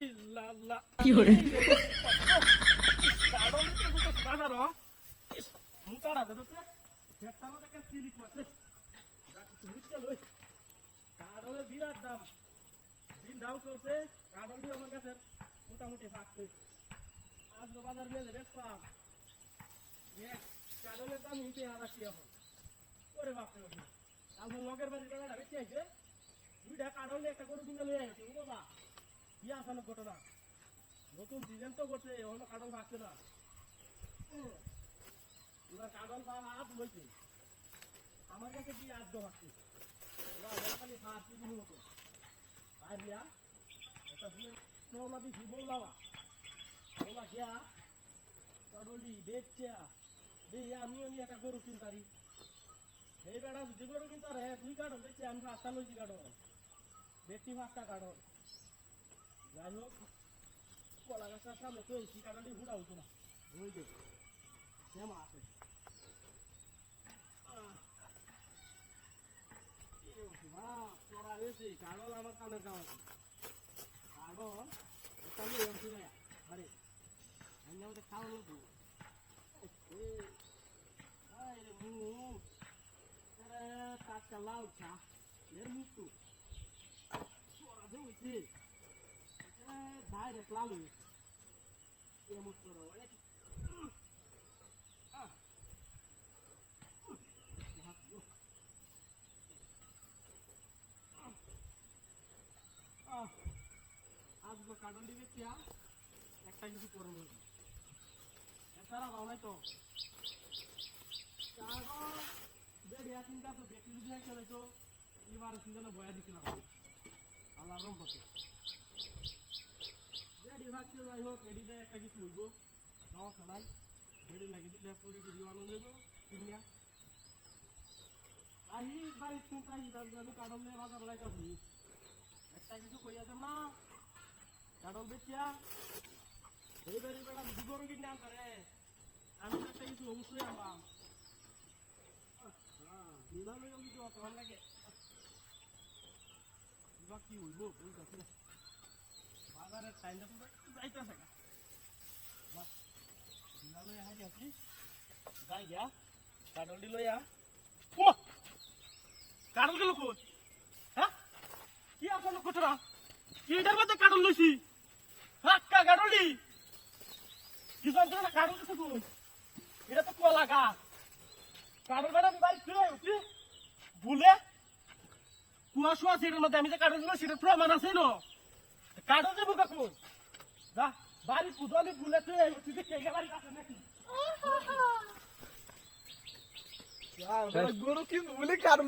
আমার মোটামুটি আজ বাজার নিয়ে বেশ পাম দাম নিতে হাজার করে বাপরে বাপরে লগের বাড়ির বেলাটা বেশি দুইটা কাডল একটা গরু কিনে লয়ে ও বাবা কি আসানোর ঘটনা নতুন সিজন তো করছে অন্য কাডল ভাগছে না। এবার কাডল পাওয়া হাত বলছে, আমার কাছে কি আদ্য ভাগছে এবার খালি হাত কি মতো। আর ইয়া, এটা ফুলের নওলা দিছি বললাম বলা গিয়া কাডলি দেখছে দেখি আমিও নিয়ে একটা গরু কিনতারি। এই বেড়া যদি গরু কিনতার হ্যাঁ তুই কাটো দেখছি আমি পাঁচটা লইছি কাটো দেখছি পাঁচটা কাটো যাই হোক কলা গাছটার সামনে তো এই কাটালি ঘুরা হতো না ওই দেখ শ্যামা আছে আহ। এ বাবা, তোরা এসে কাগল আমার কানের কাগজ কাগল এটা নিয়ে এমছি না আরে আমি আমাদের খাওয়ানো তো এ আরে মু আরে টাকা লাউ চা এর মুক্তু তোরা দেখছি ডাইরেক্ট লালু এমন করো আসব কাটন দিবে কিয়া একটা কিছু করে বলব এছাড়া ভালো নাই তো কাগজ বেড়ে আসিন কাছে বেটি যদি একটা হইতো এবার সিজনে বয়া দিছিলাম আল্লাহ রম যাই হোক রেডিতে একটা কিছু হইব সমস্যা নাই রেডি লাগি দিলে পুরি টুরি আনো নেব কিনিয়া আহি বাড়ি তুমি তাই দাদু কাডল নে বাজার লাইকা হই একটা কিছু কইয়া যাম না কাডল বেচিয়া এই বাড়ি বেড়া দুগর কিনে আন করে আমি একটা কিছু অবশ্যই আনবাম নিলামে কিছু অত লাগে কি হইব বুঝতে পারছি কাডল গেল কই হ্যাঁ কি? আসল কতরা কি এটার মধ্যে কাডল লইছি হাক্কা কাডলি কি জানতে না কাডল কিছু কই এটা তো কলা গাছ কাডল বেড়া বাড়ি ফিরে উঠি ভুলে কুয়াশা আছে এটার মধ্যে আমি যে দিল সেটা প্রমাণ আছে না কাটো দেবো কাকু যা বাড়ি পুজলি ভুলে তুই তুই কে বাড়ি কাছে নাকি? গরু কিন্তু বলে কারণ